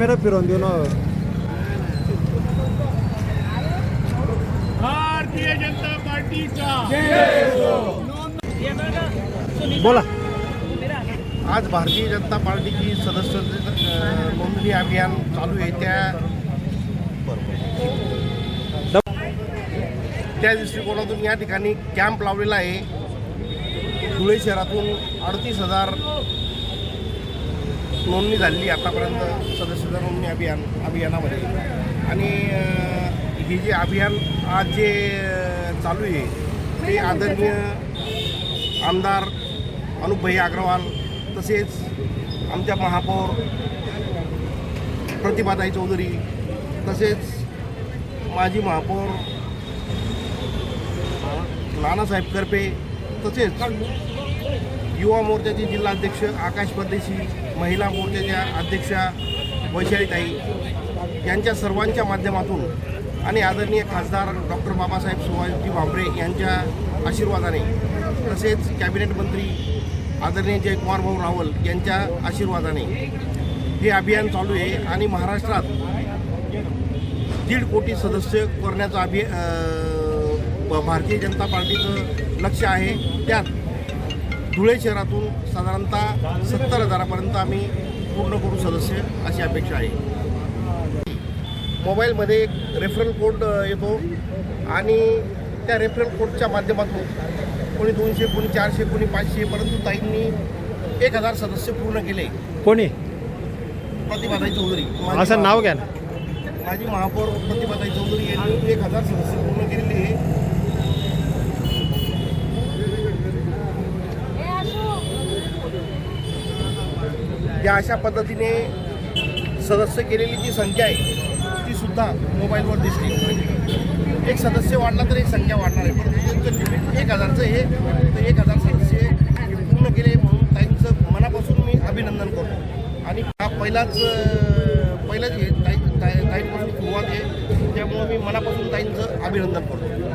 Camera फिरवून देऊ ना भारतीय जनता पार्टीचा. बोला. आज भारतीय जनता पार्टीची सदस्य नोंदणी अभियान चालू आहे. त्या त्या दृष्टिकोनातून या ठिकाणी कॅम्प लावलेला आहे. धुळे शहरातून अडतीस हजार नोंदणी झालेली आतापर्यंत सदस्यता नोंदणी अभियान अभियानामध्ये. आणि हे जे अभियान आज जे चालू आहे ते आदरणीय आमदार अनुपभाई अग्रवाल तसेच आमच्या महापौर प्रतिभाताई चौधरी तसेच माजी महापौर नानासाहेब करपे तसेच युवा मोर्चाचे जिल्हाध्यक्ष आकाश परदेशी महिला मोर्चाच्या अध्यक्षा वैशालीताई यांच्या सर्वांच्या माध्यमातून आणि आदरणीय खासदार डॉक्टर बाबासाहेब सुभाषजी भाबरे यांच्या आशीर्वादाने तसेच कॅबिनेट मंत्री आदरणीय जयकुमार भाऊ रावल यांच्या आशीर्वादाने हे अभियान चालू आहे आणि महाराष्ट्रात दीड कोटी सदस्य करण्याचं अभि भारतीय जनता पार्टीचं लक्ष आहे. त्यात धुळे शहरातून साधारणतः सत्तर हजारापर्यंत आम्ही पूर्ण करू सदस्य अशी अपेक्षा आहे. मोबाईलमध्ये एक रेफरल कोड येतो आणि त्या रेफरल कोडच्या माध्यमातून कोणी दोनशे कोणी चारशे कोणी पाचशे परंतु ताईंनी एक हजार सदस्य पूर्ण केले. कोणी? प्रतिभाताई चौधरी. माझी असं नाव घ्या ना. माजी महापौर प्रतिभाताई चौधरी यांनी एक हजार सदस्य पूर्ण केलेले या अशा पद्धतीने सदस्य केलेली जी संख्या आहे ती सुद्धा मोबाईलवर दिसली. एक सदस्य वाढला तर एक संख्या वाढणार आहे. पण लिमिट एक हजारचं हे तर एक हजार सदस्य पूर्ण केले म्हणून ताईंचं मनापासून मी अभिनंदन करतो. आणि हा पहिलाच पहिलाच हे ताई ताई ताईंपासून सुरुवात आहे. त्यामुळं मी मनापासून ताईंचं अभिनंदन करतो.